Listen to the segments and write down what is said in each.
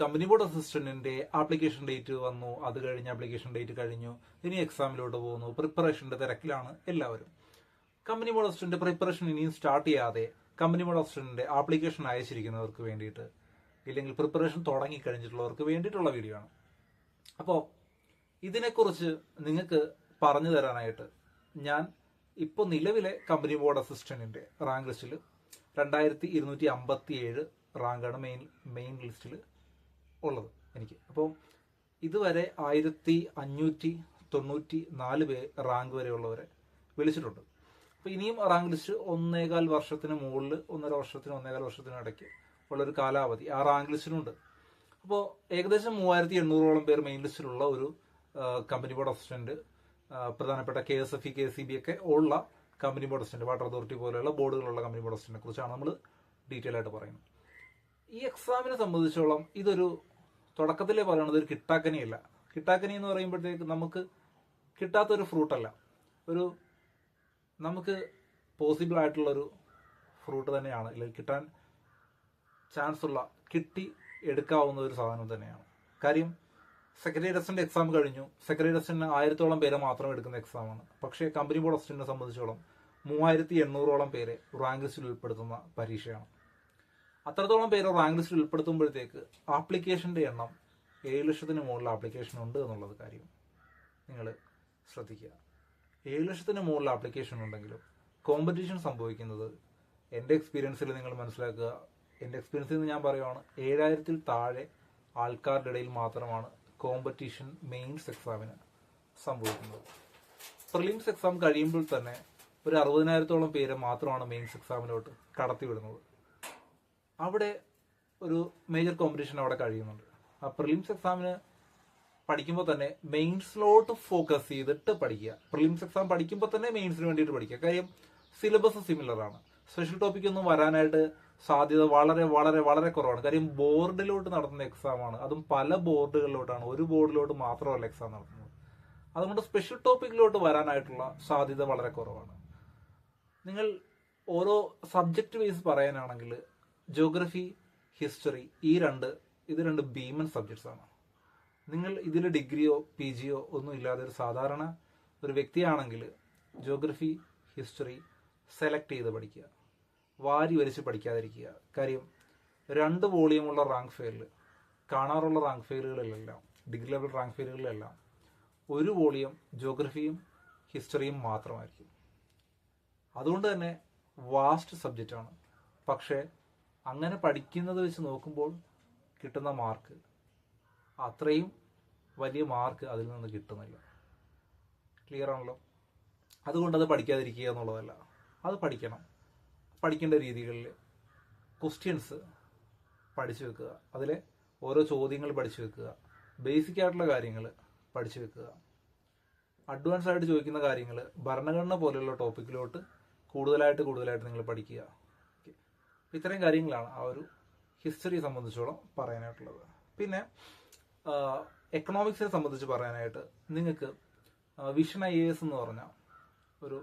Company board അസിസ്റ്റന്റിന്റെ application date വന്നു. അത് കഴിഞ്ഞ് ആപ്ലിക്കേഷൻ ഡേറ്റ് കഴിഞ്ഞു. ഇനി എക്സാമിലോട്ട് പോകുന്നു. പ്രിപ്പറേഷന്റെ തിരക്കിലാണ് എല്ലാവരും. കമ്പനി ബോർഡ് അസിസ്റ്റന്റ് പ്രിപ്പറേഷൻ ഇനിയും സ്റ്റാർട്ട് ചെയ്യാതെ കമ്പനി ബോർഡ് അസിസ്റ്റന്റിന്റെ ആപ്ലിക്കേഷൻ അയച്ചിരിക്കുന്നവർക്ക് വേണ്ടിയിട്ട് ഇല്ലെങ്കിൽ പ്രിപ്പറേഷൻ തുടങ്ങി കഴിഞ്ഞിട്ടുള്ളവർക്ക് വേണ്ടിയിട്ടുള്ള വീഡിയോ ആണ്. അപ്പോൾ ഇതിനെക്കുറിച്ച് നിങ്ങൾക്ക് പറഞ്ഞു തരാനായിട്ട് ഞാൻ ഇപ്പോൾ നിലവിലെ കമ്പനി ബോർഡ് അസിസ്റ്റന്റിന്റെ റാങ്ക് ലിസ്റ്റിൽ രണ്ടായിരത്തി ഇരുന്നൂറ്റി അമ്പത്തി ഏഴ് റാങ്കാണ് മെയിൻ മെയിൻ ലിസ്റ്റിൽ ഉള്ളത് എനിക്ക്. അപ്പോൾ ഇതുവരെ ആയിരത്തി അഞ്ഞൂറ്റി തൊണ്ണൂറ്റി നാല് പേ റാങ്ക് വരെയുള്ളവരെ വിളിച്ചിട്ടുണ്ട്. അപ്പോൾ ഇനിയും റാങ്ക് ലിസ്റ്റ് ഒന്നേകാൽ വർഷത്തിന് മുകളിൽ ഒന്നര വർഷത്തിന് ഒന്നേകാൽ വർഷത്തിന് ഇടയ്ക്ക് ഉള്ളൊരു കാലാവധി ആ റാങ്ക് ലിസ്റ്റിനുണ്ട് അപ്പോൾ ഏകദേശം മൂവായിരത്തി എണ്ണൂറോളം പേർ മെയിൻ ലിസ്റ്റിലുള്ള ഒരു കമ്പനി ബോർഡ് അസിസ്റ്റന്റ് പ്രധാനപ്പെട്ട K S F E K C B ഒക്കെ ഉള്ള company board assistant water authority പോലെയുള്ള ബോർഡുകളുള്ള കമ്പനി ബോർഡ് അസിസ്റ്റന്റിനെ കുറിച്ചാണ് നമ്മൾ ഡീറ്റെയിൽ ആയിട്ട് പറയുന്നത്. ഈ എക്സാമിനെ സംബന്ധിച്ചോളം ഇതൊരു തുടക്കത്തിലേ പറയണത് ഒരു കിട്ടാക്കനിയല്ല. കിട്ടാക്കനി എന്ന് പറയുമ്പോഴത്തേക്ക് നമുക്ക് കിട്ടാത്തൊരു ഫ്രൂട്ടല്ല. ഒരു നമുക്ക് പോസിബിൾ ആയിട്ടുള്ളൊരു ഫ്രൂട്ട് തന്നെയാണ്. അല്ലെങ്കിൽ കിട്ടാൻ ചാൻസ് ഉള്ള കിട്ടി എടുക്കാവുന്ന ഒരു സാധനം തന്നെയാണ്. കാര്യം സെക്രട്ടറി അസിസ്റ്റന്റ് എക്സാം കഴിഞ്ഞു. സെക്രട്ടറി അസിസ്റ്റന്റിന് ആയിരത്തോളം പേരെ മാത്രം എടുക്കുന്ന എക്സാമാണ് പക്ഷേ കമ്പനി ബോർഡ് അസിസ്റ്റന്റിനെ സംബന്ധിച്ചോളം മൂവായിരത്തി എണ്ണൂറോളം പേരെ റാങ്ക് ലിസ്റ്റിൽ ഉൾപ്പെടുത്തുന്ന പരീക്ഷയാണ്. അത്രത്തോളം പേര് റാങ്ക് ലിസ്റ്റിൽ ഉൾപ്പെടുത്തുമ്പോഴത്തേക്ക് ആപ്ലിക്കേഷന്റെ എണ്ണം ഏഴ് ലക്ഷത്തിന് മുകളിൽ ആപ്ലിക്കേഷൻ ഉണ്ട് എന്നുള്ളത് കാര്യം നിങ്ങൾ ശ്രദ്ധിക്കുക. ഏഴ് ലക്ഷത്തിന് മുകളിൽ ആപ്ലിക്കേഷൻ ഉണ്ടെങ്കിലും കോമ്പറ്റീഷൻ സംഭവിക്കുന്നത് എന്റെ എക്സ്പീരിയൻസിൽ നിങ്ങൾ മനസ്സിലാക്കുക. എന്റെ എക്സ്പീരിയൻസിൽ നിന്ന് ഞാൻ പറയുവാണ് ഏഴായിരത്തിൽ താഴെ ആൾക്കാരുടെ ഇടയിൽ മാത്രമാണ് കോമ്പറ്റീഷൻ മെയിൻസ് എക്സാമിന് സംഭവിക്കുന്നത്. പ്രിലിംസ് എക്സാം കഴിയുമ്പോൾ തന്നെ ഒരു അറുപതിനായിരത്തോളം പേരെ മാത്രമാണ് മെയിൻസ് എക്സാമിലോട്ട് കടത്തിവിടുന്നത്. അവിടെ ഒരു മേജർ കോമ്പറ്റീഷൻ അവിടെ കഴിയുന്നുണ്ട്. ആ പ്രിലിംസ് എക്സാമിന് പഠിക്കുമ്പോൾ തന്നെ മെയിൻസിലോട്ട് ഫോക്കസ് ചെയ്തിട്ട് പഠിക്കുക. പ്രിലിംസ് എക്സാം പഠിക്കുമ്പോൾ തന്നെ മെയിൻസിന് വേണ്ടിയിട്ട് പഠിക്കുക. കാര്യം സിലബസ് സിമിലർ ആണ്. സ്പെഷ്യൽ ടോപ്പിക് ഒന്നും വരാനായിട്ട് സാധ്യത വളരെ വളരെ വളരെ കുറവാണ്. കാര്യം ബോർഡിലോട്ട് നടത്തുന്ന എക്സാം ആണ്. അതും പല ബോർഡുകളിലോട്ടാണ് ഒരു ബോർഡിലോട്ട് മാത്രമല്ല എക്സാം നടത്തുന്നത്. അതുകൊണ്ട് സ്പെഷ്യൽ ടോപ്പിക്കിലോട്ട് വരാനായിട്ടുള്ള സാധ്യത വളരെ കുറവാണ്. നിങ്ങൾ ഓരോ സബ്ജക്റ്റ് വൈസ് പറയാനാണെങ്കിൽ ജോഗ്രഫി ഹിസ്റ്ററി ഈ രണ്ട് ഇത് രണ്ട് ഭീമൻ സബ്ജക്ട്സ് ആണ്. നിങ്ങൾ ഇതിൽ ഡിഗ്രിയോ പി ജിയോ ഒന്നും ഇല്ലാതെ ഒരു സാധാരണ ഒരു വ്യക്തിയാണെങ്കിൽ ജോഗ്രഫി ഹിസ്റ്ററി സെലക്ട് ചെയ്ത് പഠിക്കുക. വാരി വലിച്ച് പഠിക്കാതിരിക്കുക. കാര്യം രണ്ട് വോളിയമുള്ള റാങ്ക് ഫെയറിൽ കാണാറുള്ള റാങ്ക് ഫെയറുകളിലെല്ലാം ഡിഗ്രി ലെവൽ റാങ്ക് ഫെയറുകളിലെല്ലാം ഒരു വോളിയം ജോഗ്രഫിയും ഹിസ്റ്ററിയും മാത്രമായിരിക്കും. അതുകൊണ്ട് തന്നെ വാസ്റ്റ് സബ്ജക്റ്റാണ് പക്ഷേ അങ്ങനെ പഠിക്കുന്നത് വെച്ച് നോക്കുമ്പോൾ കിട്ടുന്ന മാർക്ക് അത്രയും വലിയ മാർക്ക് അതിൽ നിന്ന് കിട്ടുന്നില്ല. ക്ലിയർ ആണല്ലോ? അതുകൊണ്ട് അത് പഠിക്കാതിരിക്കുക എന്നുള്ളതല്ല. അത് പഠിക്കണം. പഠിക്കേണ്ട രീതികളിൽ ക്വസ്റ്റ്യൻസ് പഠിച്ചു വെക്കുക. അതിലെ ഓരോ ചോദ്യങ്ങൾ പഠിച്ചു വെക്കുക. ബേസിക് ആയിട്ടുള്ള കാര്യങ്ങൾ പഠിച്ചു വെക്കുക. അഡ്വാൻസ് ആയിട്ട് ചോദിക്കുന്ന കാര്യങ്ങൾ ഭരണഘടന പോലെയുള്ള ടോപ്പിക്കിലോട്ട് കൂടുതലായിട്ട് കൂടുതലായിട്ട് നിങ്ങൾ പഠിക്കുക. ഇത്രയും കാര്യങ്ങളാണ് ആ ഒരു ഹിസ്റ്ററിയെ സംബന്ധിച്ചോളം പറയാനായിട്ടുള്ളത്. പിന്നെ എക്കണോമിക്സിനെ സംബന്ധിച്ച് പറയാനായിട്ട് നിങ്ങൾക്ക് വിഷൻ ഐ എ എസ് എന്ന് പറഞ്ഞ ഒരു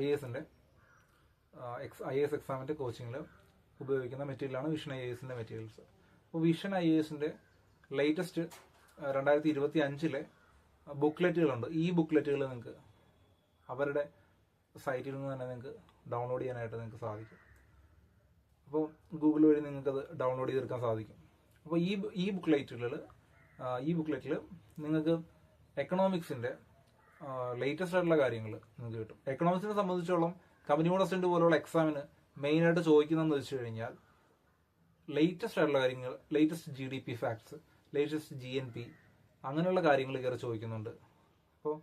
ഐ എ എസിന്റെ എക്സ് ഐ എ എസ് എക്സാമിന്റെ കോച്ചിങ്ങിൽ ഉപയോഗിക്കുന്ന മെറ്റീരിയലാണ് വിഷൻ ഐ എ എസിന്റെ മെറ്റീരിയൽസ് അപ്പോൾ വിഷൻ ഐ എ എസിന്റെ ലേറ്റസ്റ്റ് രണ്ടായിരത്തി ഇരുപത്തി അഞ്ചിലെ ബുക്ക്ലെറ്റുകളുണ്ട് ഈ ബുക്ക്ലെറ്റുകൾ നിങ്ങൾക്ക് അവരുടെ സൈറ്റിൽ നിന്ന് തന്നെ നിങ്ങൾക്ക് ഡൗൺലോഡ് ചെയ്യാനായിട്ട് നിങ്ങൾക്ക് സാധിക്കും. അപ്പോൾ ഗൂഗിൾ വഴി നിങ്ങൾക്കത് ഡൗൺലോഡ് ചെയ്തെടുക്കാൻ സാധിക്കും. അപ്പോൾ ഈ ഈ ബുക്ക്ലെറ്റുകൾ ഈ ബുക്ക്ലെറ്റിൽ നിങ്ങൾക്ക് എക്കണോമിക്സിന്റെ ലേറ്റസ്റ്റ് ആയിട്ടുള്ള കാര്യങ്ങൾ നിങ്ങൾക്ക് കിട്ടും. എക്കണോമിക്സിനെ സംബന്ധിച്ചോളം കമ്പനി ബോർഡ് അസിസ്റ്റന്റ് പോലുള്ള എക്സാമിന് മെയിനായിട്ട് ചോദിക്കുന്നതെന്ന് വെച്ച് കഴിഞ്ഞാൽ ലേറ്റസ്റ്റ് ആയിട്ടുള്ള കാര്യങ്ങൾ latest G D P facts latest G N P അങ്ങനെയുള്ള കാര്യങ്ങൾ കയറി ചോദിക്കുന്നുണ്ട്. അപ്പോൾ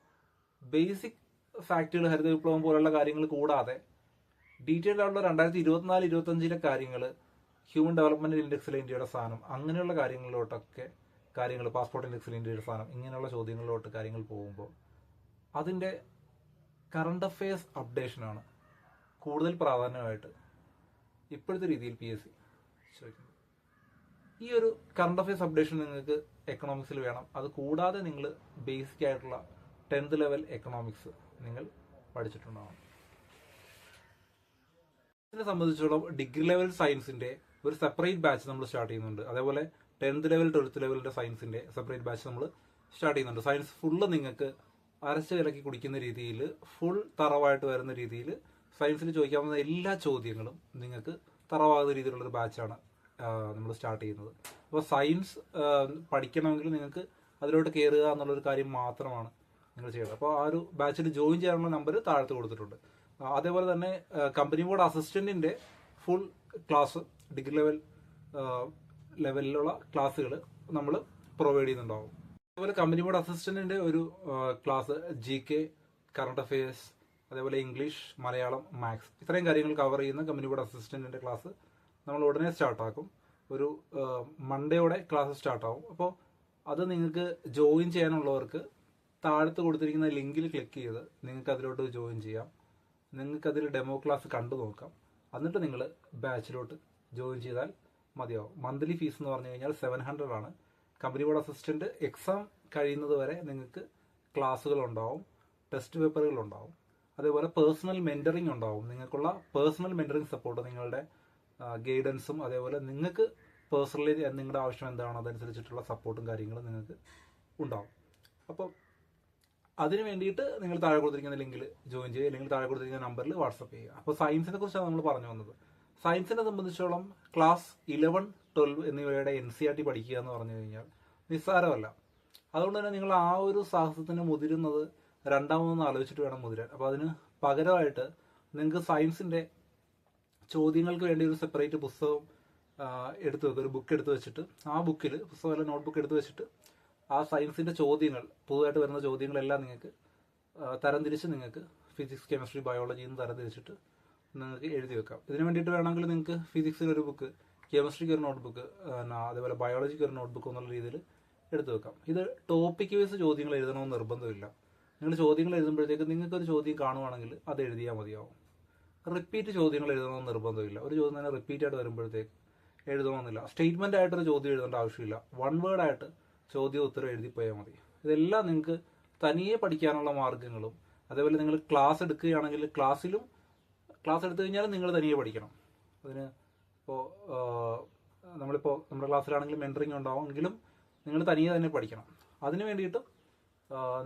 ബേസിക് ഫാക്റ്റുകൾ ഹരിത വിപ്ലവം പോലുള്ള കാര്യങ്ങൾ കൂടാതെ ഡീറ്റെയിൽഡ് ആയിട്ടുള്ള രണ്ടായിരത്തി ഇരുപത്തിനാല് ഇരുപത്തഞ്ചിലെ കാര്യങ്ങൾ ഹ്യൂമൻ ഡെവലപ്മെന്റ് ഇൻഡെക്സിലെ ഇന്ത്യയുടെ സ്ഥാനം അങ്ങനെയുള്ള കാര്യങ്ങളിലോട്ടൊക്കെ കാര്യങ്ങൾ പാസ്പോർട്ട് ഇൻഡെക്സിലെ ഇന്ത്യയുടെ സ്ഥാനം ഇങ്ങനെയുള്ള ചോദ്യങ്ങളിലോട്ട് കാര്യങ്ങൾ പോകുമ്പോൾ അതിന്റെ കറണ്ട് അഫയേഴ്സ് അപ്ഡേഷനാണ് കൂടുതൽ പ്രാധാന്യമായിട്ട് ഇപ്പോഴത്തെ രീതിയിൽ പി എസ് സി ചോദിക്കുന്നത്. ഈ ഒരു കറണ്ട് അഫയേഴ്സ് അപ്ഡേഷൻ നിങ്ങൾക്ക് എക്കണോമിക്സിൽ വേണം. അത് കൂടാതെ നിങ്ങൾ ബേസിക് ആയിട്ടുള്ള ടെൻത്ത് ലെവൽ എക്കണോമിക്സ് നിങ്ങൾ പഠിച്ചിട്ടുണ്ടാവണം. ഇതിനെ സംബന്ധിച്ചിടത്തോളം ഡിഗ്രി ലെവൽ സയൻസിന്റെ ഒരു സെപ്പറേറ്റ് ബാച്ച് നമ്മൾ സ്റ്റാർട്ട് ചെയ്യുന്നുണ്ട്. അതേപോലെ ടെൻത്ത് ലെവൽ ട്വൽത്ത് ലെവലിന്റെ സയൻസിന്റെ സെപ്പറേറ്റ് ബാച്ച് നമ്മൾ സ്റ്റാർട്ട് ചെയ്യുന്നുണ്ട്. സയൻസ് ഫുള്ള് നിങ്ങൾക്ക് അരച്ച് വിലക്കി കുടിക്കുന്ന രീതിയിൽ ഫുൾ തറവായിട്ട് വരുന്ന രീതിയിൽ സയൻസിൽ ചോദിക്കാവുന്ന എല്ലാ ചോദ്യങ്ങളും നിങ്ങൾക്ക് തറവാകുന്ന രീതിയിലുള്ള ഒരു ബാച്ചാണ് നമ്മൾ സ്റ്റാർട്ട് ചെയ്യുന്നത്. അപ്പോൾ സയൻസ് പഠിക്കണമെങ്കിൽ നിങ്ങൾക്ക് അതിലോട്ട് കയറുക എന്നുള്ളൊരു കാര്യം മാത്രമാണ് നിങ്ങൾ ചെയ്യേണ്ടത്. അപ്പോൾ ആ ഒരു ബാച്ചിൽ ജോയിൻ ചെയ്യാനുള്ള നമ്പർ താഴത്ത് കൊടുത്തിട്ടുണ്ട്. അതേപോലെ തന്നെ കമ്പനി ബോർഡ് അസിസ്റ്റന്റിന്റെ ഫുൾ ക്ലാസ് ഡിഗ്രി ലെവൽ ലെവലിലുള്ള ക്ലാസ്സുകൾ നമ്മൾ പ്രൊവൈഡ് ചെയ്യുന്നുണ്ടാവും. അതേപോലെ കമ്പനി ബോർഡ് അസിസ്റ്റന്റിന്റെ ഒരു class G K current affairs അതേപോലെ ഇംഗ്ലീഷ് മലയാളം മാത്സ് ഇത്രയും കാര്യങ്ങൾ കവർ ചെയ്യുന്ന കമ്പനി ബോർഡ് അസിസ്റ്റന്റിന്റെ ക്ലാസ് നമ്മൾ ഉടനെ സ്റ്റാർട്ടാക്കും ഒരു മൺഡേയോടെ ക്ലാസ് സ്റ്റാർട്ടാവും അപ്പോൾ അത് നിങ്ങൾക്ക് ജോയിൻ ചെയ്യാനുള്ളവർക്ക് താഴത്ത് കൊടുത്തിരിക്കുന്ന ലിങ്കിൽ ക്ലിക്ക് ചെയ്ത് നിങ്ങൾക്ക് അതിലോട്ട് ജോയിൻ ചെയ്യാം. നിങ്ങൾക്ക് അതിൽ ഡെമോ ക്ലാസ് കണ്ടു നോക്കാം. എന്നിട്ട് നിങ്ങൾ ബാച്ചിലോട്ട് ജോയിൻ ചെയ്താൽ മതിയാവും. മന്ത്ലി ഫീസ് എന്ന് പറഞ്ഞു കഴിഞ്ഞാൽ സെവൻ ഹൺഡ്രഡ് ആണ്. കമ്പനി ബോർഡ് അസിസ്റ്റന്റ് എക്സാം കഴിയുന്നത് വരെ നിങ്ങൾക്ക് ക്ലാസ്സുകൾ ഉണ്ടാവും ടെസ്റ്റ് പേപ്പറുകൾ ഉണ്ടാവും. അതേപോലെ പേഴ്സണൽ മെന്ററിംഗ് ഉണ്ടാവും. നിങ്ങൾക്കുള്ള പേഴ്സണൽ മെന്ററിംഗ് സപ്പോർട്ട് നിങ്ങളുടെ ഗൈഡൻസും അതേപോലെ നിങ്ങൾക്ക് പേഴ്സണലി നിങ്ങളുടെ ആവശ്യം എന്താണോ അതനുസരിച്ചിട്ടുള്ള സപ്പോർട്ടും കാര്യങ്ങളും നിങ്ങൾക്ക് ഉണ്ടാവും. അപ്പോൾ അതിന് വേണ്ടിയിട്ട് നിങ്ങൾ താഴെ കൊടുത്തിരിക്കുന്ന ലിങ്കിൽ ജോയിൻ ചെയ്യുക അല്ലെങ്കിൽ താഴെ കൊടുത്തിരിക്കുന്ന നമ്പറിൽ വാട്സപ്പ് ചെയ്യുക. അപ്പോൾ സയൻസിനെ കുറിച്ചാണ് നമ്മൾ പറഞ്ഞു വന്നത്. സയൻസിനെ സംബന്ധിച്ചോളം ക്ലാസ് ഇലവൻ ട്വൽവ് എന്നിവയുടെ എൻ സി ആർ ടി പഠിക്കുക എന്ന് പറഞ്ഞു കഴിഞ്ഞാൽ നിസ്സാരമല്ല. അതുകൊണ്ട് തന്നെ നിങ്ങൾ ആ ഒരു സാഹസത്തിന് മുതിരുന്നത് രണ്ടാമതൊന്ന് ആലോചിച്ചിട്ട് വേണം മുതിരാൻ. അപ്പോൾ അതിന് പകരമായിട്ട് നിങ്ങൾക്ക് സയൻസിന്റെ ചോദ്യങ്ങൾക്ക് വേണ്ടി ഒരു സെപ്പറേറ്റ് പുസ്തകം എടുത്തു വെക്കുക. ഒരു ബുക്ക് എടുത്തു വെച്ചിട്ട് ആ ബുക്കിൽ പുസ്തകമല്ല നോട്ട്ബുക്ക് എടുത്തു വെച്ചിട്ട് ആ സയൻസിന്റെ ചോദ്യങ്ങൾ പുതുതായിട്ട് വരുന്ന ചോദ്യങ്ങളെല്ലാം നിങ്ങൾക്ക് തരംതിരിച്ച് നിങ്ങൾക്ക് ഫിസിക്സ് കെമിസ്ട്രി ബയോളജി എന്ന് തരംതിരിച്ചിട്ട് നിങ്ങൾക്ക് എഴുതി വെക്കാം. ഇതിന് വേണ്ടിയിട്ട് വേണമെങ്കിൽ നിങ്ങൾക്ക് ഫിസിക്സിന് ഒരു ബുക്ക് കെമിസ്ട്രിക്ക് ഒരു നോട്ട്ബുക്ക് അതേപോലെ ബയോളജിക്ക് ഒരു നോട്ട്ബുക്ക് എന്നുള്ള രീതിയിൽ എടുത്തു വെക്കാം. ഇത് ടോപ്പിക് വൈസ് ചോദ്യങ്ങൾ എഴുതണമെന്ന് നിർബന്ധമില്ല. നിങ്ങൾ ചോദ്യങ്ങൾ എഴുതുമ്പോഴത്തേക്ക് നിങ്ങൾക്ക് ഒരു ചോദ്യം കാണുവാണെങ്കിൽ അത് എഴുതിയാൽ മതിയാവും. റിപ്പീറ്റ് ചോദ്യങ്ങൾ എഴുതണമെന്ന് നിർബന്ധമില്ല. ഒരു ചോദ്യം തന്നെ റിപ്പീറ്റ് ആയിട്ട് വരുമ്പോഴത്തേക്ക് എഴുതണമെന്നില്ല. സ്റ്റേറ്റ്മെന്റ് ആയിട്ടൊരു ചോദ്യം എഴുതേണ്ട ആവശ്യമില്ല. വൺ വേർഡ് ആയിട്ട് ചോദ്യം ഉത്തരം എഴുതി പോയാൽ മതി. ഇതെല്ലാം നിങ്ങൾക്ക് തനിയെ പഠിക്കാനുള്ള മാർഗങ്ങളും അതേപോലെ നിങ്ങൾ ക്ലാസ് എടുക്കുകയാണെങ്കിൽ ക്ലാസ്സിലും ക്ലാസ് എടുത്തു കഴിഞ്ഞാൽ നിങ്ങൾ തനിയെ പഠിക്കണം. അതിന് ഇപ്പോൾ നമ്മളിപ്പോൾ നമ്മുടെ ക്ലാസ്സിലാണെങ്കിൽ മെന്ററിങ് ഉണ്ടാവും എങ്കിലും നിങ്ങൾ തനിയെ തന്നെ പഠിക്കണം. അതിന് വേണ്ടിയിട്ട്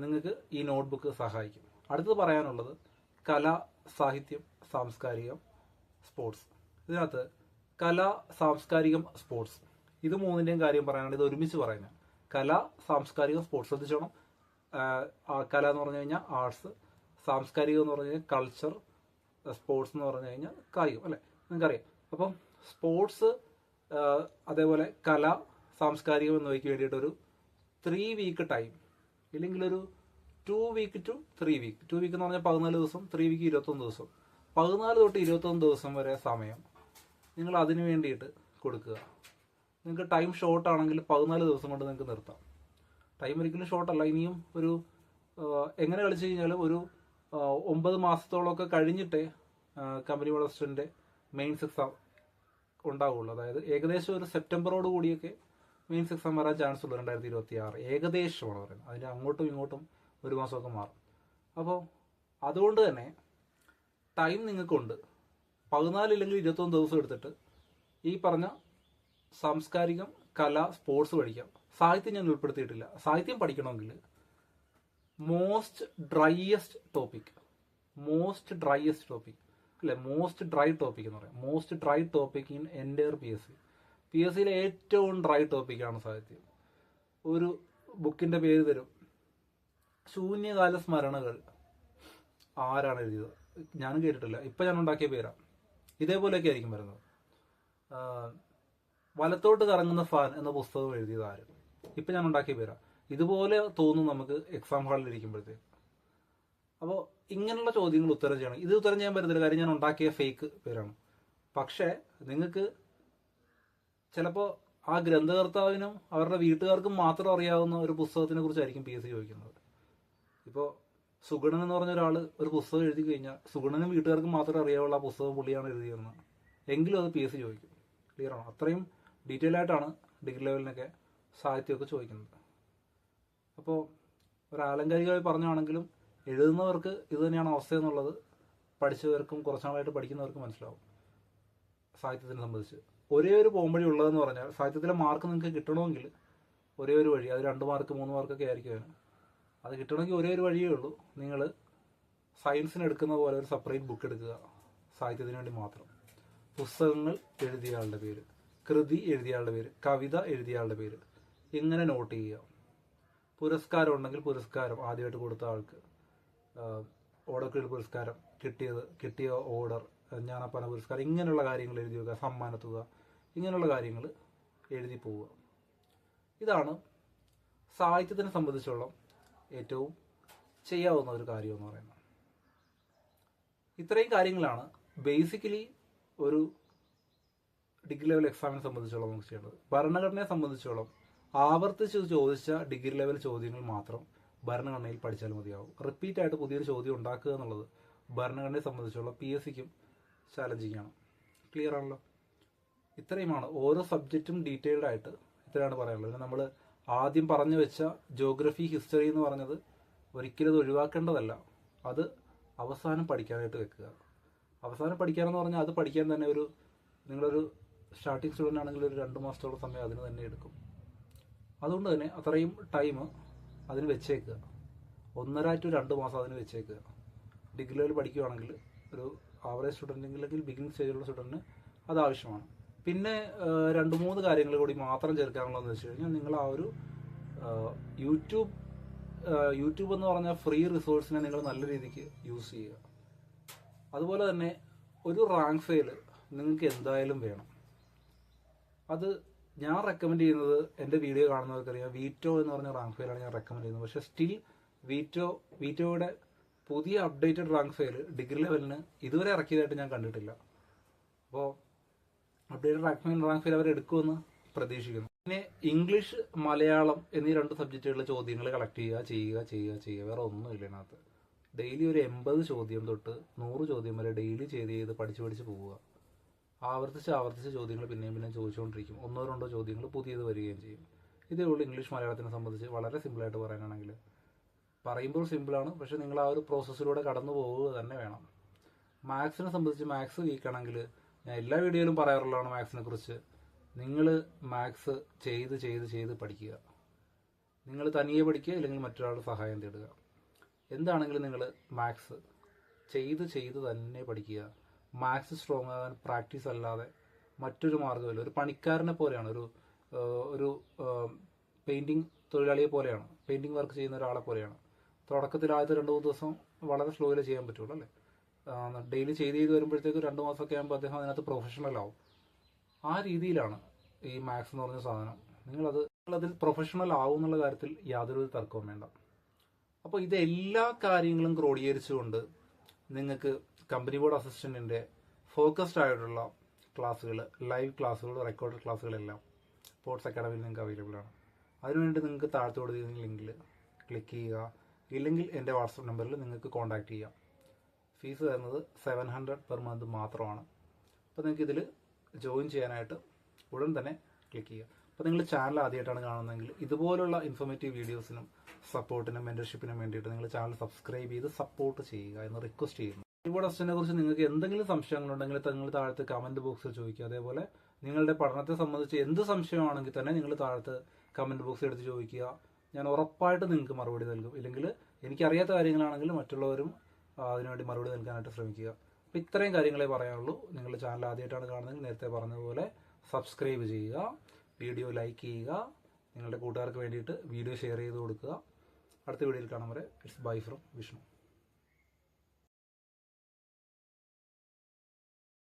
നിങ്ങൾക്ക് ഈ നോട്ട്ബുക്ക് സഹായിക്കും. അടുത്തത് പറയാനുള്ളത് കല സാഹിത്യം സാംസ്കാരികം സ്പോർട്സ് ഇതിനകത്ത് കല സാംസ്കാരികം സ്പോർട്സ് ഇത് മൂന്നിന്റെയും കാര്യം പറയാനാണ് ഇത് ഒരുമിച്ച് പറയുന്നത്. കല സാംസ്കാരിക സ്പോർട്സ് ശ്രദ്ധിച്ചോണം. കല എന്ന് പറഞ്ഞു കഴിഞ്ഞാൽ ആർട്സ് സാംസ്കാരികം എന്ന് പറഞ്ഞു കഴിഞ്ഞാൽ കൾച്ചർ സ്പോർട്സ് എന്ന് പറഞ്ഞു കഴിഞ്ഞാൽ കായികം അല്ലേ? നിങ്ങൾക്കറിയാം. അപ്പം സ്പോർട്സ് അതേപോലെ കല സാംസ്കാരികം എന്നിവയ്ക്ക് വേണ്ടിയിട്ടൊരു ത്രീ വീക്ക് ടൈം ഇല്ലെങ്കിൽ ഒരു two week two three week two week എന്ന് പറഞ്ഞാൽ പതിനാല് ദിവസം ത്രീ വീക്ക് ഇരുപത്തൊന്ന് ദിവസം. പതിനാല് തൊട്ട് ഇരുപത്തൊന്ന് ദിവസം വരെ സമയം നിങ്ങൾ അതിന് വേണ്ടിയിട്ട് കൊടുക്കുക. നിങ്ങൾക്ക് ടൈം ഷോർട്ട് ആണെങ്കിൽ പതിനാല് ദിവസം കൊണ്ട് നിങ്ങൾക്ക് നിർത്താം. ടൈം ഒരിക്കലും ഷോർട്ടല്ല ഇനിയും ഒരു എങ്ങനെ കളിച്ചു കഴിഞ്ഞാലും ഒരു ഒമ്പത് മാസത്തോളമൊക്കെ കഴിഞ്ഞിട്ടേ കമ്പനി വളർച്ചന്റെ മെയിൻസ് എക്സാം ഉണ്ടാവുള്ളൂ. അതായത് ഏകദേശം ഒരു സെപ്റ്റംബറോട് കൂടിയൊക്കെ മെയിൻസ് എക്സാം വരാൻ ചാൻസ് ഉള്ളൂ രണ്ടായിരത്തി ഇരുപത്തി ആറ് ഏകദേശമാണ് പറയുന്നത്. അതിന് അങ്ങോട്ടും ഇങ്ങോട്ടും ഒരു മാസമൊക്കെ മാറും. അപ്പോൾ അതുകൊണ്ട് തന്നെ ടൈം നിങ്ങൾക്കുണ്ട്. പതിനാല് ഇല്ലെങ്കിൽ ഇരുപത്തൊന്ന് ദിവസം എടുത്തിട്ട് ഈ പറഞ്ഞ സാംസ്കാരികം കല സ്പോർട്സ് പഠിക്കാം. സാഹിത്യം ഞാൻ ഉൾപ്പെടുത്തിയിട്ടില്ല. സാഹിത്യം പഠിക്കണമെങ്കിൽ most driest topic most driest topic അല്ലെ മോസ്റ്റ് ഡ്രൈ ടോപ്പിക് എന്ന് പറയാം. മോസ്റ്റ് ഡ്രൈ ടോപ്പിക് ഇൻ എന്റെ P S C P S സിയിലെ ഏറ്റവും ഡ്രൈ ടോപ്പിക്കാണ് സാഹിത്യം. ഒരു ബുക്കിന്റെ പേര് തരും. ശൂന്യകാല സ്മരണകൾ. ആരാണ് എഴുതിയത്? ഞാനും കേട്ടിട്ടില്ല. ഇപ്പം ഞാൻ ഉണ്ടാക്കിയ പേരാണ് ഇതേപോലെയൊക്കെ ആയിരിക്കും വരുന്നത് വലത്തോട്ട് കറങ്ങുന്ന ഫാൻ എന്ന പുസ്തകം എഴുതിയത് ആര്? ഇപ്പൊ ഞാൻ ഉണ്ടാക്കിയ പേരാ ഇതുപോലെ തോന്നും നമുക്ക് എക്സാം ഹാളിൽ ഇരിക്കുമ്പോഴത്തേക്ക്. അപ്പോൾ ഇങ്ങനെയുള്ള ചോദ്യങ്ങൾ ഉത്തരം ചെയ്യണം. ഇത് ഉത്തരം ചെയ്യാൻ പറ്റത്തില്ല. കാര്യം ഞാൻ ഉണ്ടാക്കിയ ഫേക്ക് പേരാണ്. പക്ഷേ നിങ്ങൾക്ക് ചിലപ്പോൾ ആ ഗ്രന്ഥകർത്താവിനും അവരുടെ വീട്ടുകാർക്കും മാത്രം അറിയാവുന്ന ഒരു പുസ്തകത്തിനെ കുറിച്ചായിരിക്കും പി എസ് സി ചോദിക്കുന്നത്. ഇപ്പോൾ സുഗുണൻ എന്ന് പറഞ്ഞ ഒരാൾ ഒരു പുസ്തകം എഴുതി കഴിഞ്ഞാൽ സുഗുണനും വീട്ടുകാർക്കും മാത്രമേ അറിയാവുള്ള ആ പുസ്തകം പുള്ളിയാണ് എഴുതിയതെന്ന്. എങ്കിലും അത് പി എസ് സി ചോദിക്കും. ക്ലിയർ ആണോ? അത്രയും ഡീറ്റെയിൽ ആയിട്ടാണ് ഡിഗ്രി ലെവലിനൊക്കെ സാഹിത്യമൊക്കെ ചോദിക്കുന്നത്. അപ്പോൾ ഒരു ആലങ്കാരികമായി പറഞ്ഞാണെങ്കിലും എഴുതുന്നവർക്ക് ഇത് തന്നെയാണ് അവസ്ഥ എന്നുള്ളത് പഠിച്ചവർക്കും കുറച്ച് നാളായിട്ട് പഠിക്കുന്നവർക്കും മനസ്സിലാവും. സാഹിത്യത്തിനെ സംബന്ധിച്ച്. ഒരേ ഒരു പോംവഴി ഉള്ളതെന്ന് പറഞ്ഞാൽ സാഹിത്യത്തിലെ മാർക്ക് നിങ്ങൾക്ക് കിട്ടണമെങ്കിൽ ഒരേ ഒരു വഴി അത് രണ്ട് മാർക്ക് മൂന്ന് മാർക്കൊക്കെ ആയിരിക്കും അതിന് അത് കിട്ടണമെങ്കിൽ ഒരേ ഒരു വഴിയേ ഉള്ളൂ. നിങ്ങൾ സയൻസിന് എടുക്കുന്ന പോലെ ഒരു സെപ്പറേറ്റ് ബുക്ക് എടുക്കുക. സാഹിത്യത്തിന് വേണ്ടി മാത്രം. പുസ്തകങ്ങൾ എഴുതിയ ആളുടെ പേര്. കൃതി എഴുതിയാളുടെ പേര് കവിത എഴുതിയാളുടെ പേര്. ഇങ്ങനെ നോട്ട് ചെയ്യുക. പുരസ്കാരം ഉണ്ടെങ്കിൽ പുരസ്കാരം ആദ്യമായിട്ട് കൊടുത്ത ആൾക്ക്. ഓടക്കിഴൽ പുരസ്കാരം കിട്ടിയത് കിട്ടിയ ഓർഡർ ഞാനപ്പന പുരസ്കാരം ഇങ്ങനെയുള്ള കാര്യങ്ങൾ എഴുതി വെക്കുക സമ്മാനത്തുക ഇങ്ങനെയുള്ള കാര്യങ്ങൾ എഴുതി പോവുക. ഇതാണ് സാഹിത്യത്തിനെ സംബന്ധിച്ചുള്ള ഏറ്റവും ചെയ്യാവുന്ന ഒരു കാര്യം എന്ന് പറയുന്നത്. ഇത്രയും കാര്യങ്ങളാണ് ബേസിക്കലി ഒരു ഡിഗ്രി ലെവൽ എക്സാമിനെ സംബന്ധിച്ചോളം നമുക്ക് ചെയ്യേണ്ടത്. ഭരണഘടനയെ സംബന്ധിച്ചോളം ആവർത്തിച്ച് ചോദിച്ച ഡിഗ്രി ലെവൽ ചോദ്യങ്ങൾ മാത്രം ഭരണഘടനയിൽ പഠിച്ചാൽ മതിയാവും. റിപ്പീറ്റ് ആയിട്ട് പുതിയൊരു ചോദ്യം ഉണ്ടാക്കുക എന്നുള്ളത് ഭരണഘടനയെ സംബന്ധിച്ചുള്ള പി എസ് സിക്കും ചാലഞ്ചിങ് ആണ് ക്ലിയർ ആണല്ലോ? ഇത്രയുമാണ്. ഓരോ സബ്ജക്റ്റും ഡീറ്റെയിൽഡ് ആയിട്ട് ഇത്രയാണ് പറയാനുള്ളത്. പിന്നെ നമ്മൾ ആദ്യം പറഞ്ഞു വെച്ച ജോഗ്രഫി ഹിസ്റ്ററി എന്ന് പറഞ്ഞത് ഒരിക്കലും അത് ഒഴിവാക്കേണ്ടതല്ല. അത് അവസാനം പഠിക്കാനായിട്ട് വെക്കുക. അവസാനം പഠിക്കാനെന്ന് പറഞ്ഞാൽ അത് പഠിക്കാൻ തന്നെ ഒരു നിങ്ങളൊരു സ്റ്റാർട്ടിങ് സ്റ്റുഡന്റ് ആണെങ്കിൽ ഒരു രണ്ട് മാസത്തോളം സമയം അതിന് തന്നെ എടുക്കും. അതുകൊണ്ട് തന്നെ അത്രയും ടൈം അതിന് വെച്ചേക്കുക. ഒന്നര ടു രണ്ട് മാസം അതിന് വെച്ചേക്കുക. ഡിഗ്രി ലെവൽ പഠിക്കുകയാണെങ്കിൽ ഒരു ആവറേജ് സ്റ്റുഡന്റ് അല്ലെങ്കിൽ ബിഗിനിങ് സ്റ്റേജിലുള്ള സ്റ്റുഡന്റിന് അത് ആവശ്യമാണ്. പിന്നെ രണ്ട് മൂന്ന് കാര്യങ്ങൾ കൂടി മാത്രം ചേർക്കാനുള്ളതെന്ന് വെച്ച് കഴിഞ്ഞാൽ നിങ്ങൾ ആ ഒരു യൂട്യൂബ് യൂട്യൂബ് എന്ന് പറഞ്ഞാൽ ഫ്രീ റിസോഴ്സിനെ നിങ്ങൾ നല്ല രീതിക്ക് യൂസ് ചെയ്യുക. അതുപോലെ തന്നെ ഒരു റാങ്ക് ഫെയിൽ നിങ്ങൾക്ക് എന്തായാലും വേണം. അത് ഞാൻ റെക്കമെൻഡ് ചെയ്യുന്നത് എന്റെ വീഡിയോ കാണുന്നവർക്കറിയാം. വീറ്റോ എന്ന് പറഞ്ഞ റാങ്ക് ഫയലാണ് ഞാൻ റെക്കമെൻഡ് ചെയ്യുന്നത്. പക്ഷേ സ്റ്റിൽ വീറ്റോ വീറ്റോയുടെ പുതിയ അപ്ഡേറ്റഡ് റാങ്ക് ഫയൽ ഡിഗ്രി ലെവലിന് ഇതുവരെ ഇറക്കിയതായിട്ട് ഞാൻ കണ്ടിട്ടില്ല. അപ്പോൾ updated rank file rank file അവർ എടുക്കുമെന്ന് പ്രതീക്ഷിക്കുന്നു. പിന്നെ ഇംഗ്ലീഷ് മലയാളം എന്നീ രണ്ട് സബ്ജക്റ്റുകളിലെ ചോദ്യങ്ങൾ കളക്ട് ചെയ്യുക ചെയ്യുക ചെയ്യുക ചെയ്യുക. വേറെ ഒന്നുമില്ല ഇതിനകത്ത്. ഡെയിലി ഒരു എൺപത് ചോദ്യം തൊട്ട് നൂറ് ചോദ്യം വരെ ഡെയിലി ചെയ്ത് ചെയ്ത് പഠിച്ച് പഠിച്ച് പോവുക. ആവർത്തിച്ച് ആവർത്തിച്ച് ചോദ്യങ്ങൾ പിന്നെയും പിന്നെയും ചോദിച്ചുകൊണ്ടിരിക്കും. ഒന്നോ രണ്ടോ ചോദ്യങ്ങൾ പുതിയത് വരികയും ചെയ്യും. ഇതേ ഉള്ളൂ ഇംഗ്ലീഷ് മലയാളത്തിനെ സംബന്ധിച്ച് വളരെ സിമ്പിളായിട്ട് പറയാനാണെങ്കിൽ പറയുമ്പോൾ സിമ്പിളാണ് പക്ഷേ നിങ്ങൾ ആ ഒരു പ്രോസസ്സിലൂടെ കടന്നു പോവുക തന്നെ വേണം. മാത്സിനെ സംബന്ധിച്ച് മാത്സ് വീക്കാണെങ്കിൽ ഞാൻ എല്ലാ വീഡിയോയിലും പറയാറുള്ളതാണ് മാത്സിനെ കുറിച്ച്. നിങ്ങൾ മാത്സ് ചെയ്ത് ചെയ്ത് ചെയ്ത് പഠിക്കുക. നിങ്ങൾ തനിയെ പഠിക്കുക അല്ലെങ്കിൽ മറ്റൊരാളുടെ സഹായം തേടുക. എന്താണെങ്കിലും നിങ്ങൾ മാത്സ് ചെയ്ത് ചെയ്ത് തന്നെ പഠിക്കുക. മാത്സ് സ്ട്രോങ് ആകാൻ പ്രാക്ടീസ് അല്ലാതെ മറ്റൊരു മാർഗമില്ല. ഒരു പണിക്കാരനെ പോലെയാണ്. ഒരു ഒരു പെയിന്റിങ് തൊഴിലാളിയെ പോലെയാണ്. പെയിന്റിങ് വർക്ക് ചെയ്യുന്ന ഒരാളെ പോലെയാണ്. തുടക്കത്തിൽ ആദ്യത്തെ രണ്ട് മൂന്ന് ദിവസം വളരെ സ്ലോയിൽ ചെയ്യാൻ പറ്റുള്ളൂ അല്ലേ? ഡെയിലി ചെയ്ത് ചെയ്ത് വരുമ്പോഴത്തേക്ക് രണ്ട് മാസമൊക്കെ ആകുമ്പോൾ അദ്ദേഹം അതിനകത്ത് പ്രൊഫഷണൽ ആവും. ആ രീതിയിലാണ് ഈ മാത്സ് എന്ന് പറഞ്ഞ സാധനം. നിങ്ങളത് നിങ്ങളതിൽ പ്രൊഫഷണൽ ആവും എന്നുള്ള കാര്യത്തിൽ യാതൊരു തർക്കവും വേണ്ട. അപ്പോൾ ഇത് എല്ലാ കാര്യങ്ങളും ക്രോഡീകരിച്ചുകൊണ്ട് നിങ്ങൾക്ക് കമ്പനി ബോർഡ് അസിസ്റ്റന്റിന്റെ ഫോക്കസ്ഡ് ആയിട്ടുള്ള ക്ലാസ്സുകൾ ലൈവ് ക്ലാസ്സുകൾ റെക്കോർഡ് ക്ലാസ്സുകളെല്ലാം സ്പോർട്സ് അക്കാഡമിയിൽ നിങ്ങൾക്ക് അവൈലബിൾ ആണ്. അതിനുവേണ്ടി നിങ്ങൾക്ക് താഴത്ത് കൊടുത്തിരുന്ന ലിങ്കിൽ ക്ലിക്ക് ചെയ്യുക. ഇല്ലെങ്കിൽ എന്റെ വാട്സപ്പ് നമ്പറിൽ നിങ്ങൾക്ക് കോൺടാക്റ്റ് ചെയ്യാം. ഫീസ് വരുന്നത് സെവൻ ഹൺഡ്രഡ് പെർ മന്ത് മാത്രമാണ്. അപ്പോൾ നിങ്ങൾക്ക് ഇതിൽ ജോയിൻ ചെയ്യാനായിട്ട് ഉടൻ തന്നെ ക്ലിക്ക് ചെയ്യുക. അപ്പോൾ നിങ്ങൾ ചാനൽ ആദ്യമായിട്ടാണ് കാണുന്നതെങ്കിൽ ഇതുപോലുള്ള ഇൻഫോർമേറ്റീവ് വീഡിയോസിനും സപ്പോർട്ടിനും മെന്റർഷിപ്പിനും വേണ്ടിയിട്ട് നിങ്ങൾ ചാനൽ സബ്സ്ക്രൈബ് ചെയ്ത് സപ്പോർട്ട് ചെയ്യുക എന്ന് റിക്വസ്റ്റ് ചെയ്യുന്നു. അസിസ്റ്റന്റിനെ കുറിച്ച് നിങ്ങൾക്ക് എന്തെങ്കിലും സംശയങ്ങളുണ്ടെങ്കിൽ നിങ്ങൾ താഴത്ത് കമന്റ് ബോക്സിൽ ചോദിക്കുക. അതേപോലെ നിങ്ങളുടെ പഠനത്തെ സംബന്ധിച്ച് എന്ത് സംശയമാണെങ്കിൽ തന്നെ നിങ്ങൾ താഴത്ത് കമന്റ് ബോക്സിൽ എടുത്ത് ചോദിക്കുക. ഞാൻ ഉറപ്പായിട്ട് നിങ്ങൾക്ക് മറുപടി നൽകും. ഇല്ലെങ്കിൽ എനിക്കറിയാത്ത കാര്യങ്ങളാണെങ്കിൽ മറ്റുള്ളവരും അതിനുവേണ്ടി മറുപടി നൽകാനായിട്ട് ശ്രമിക്കുക. അപ്പോൾ ഇത്രയും കാര്യങ്ങളെ പറയാനുള്ളൂ. നിങ്ങളുടെ ചാനൽ ആദ്യമായിട്ടാണ് കാണുന്നതെങ്കിൽ നേരത്തെ പറഞ്ഞതുപോലെ സബ്സ്ക്രൈബ് ചെയ്യുക. വീഡിയോ ലൈക്ക് ചെയ്യുക. നിങ്ങളുടെ കൂട്ടുകാർക്ക് വേണ്ടിയിട്ട് വീഡിയോ ഷെയർ ചെയ്ത് കൊടുക്കുക. അടുത്ത വീഡിയോയിൽ കാണാൻ വരെ. It's bye from Vishnu.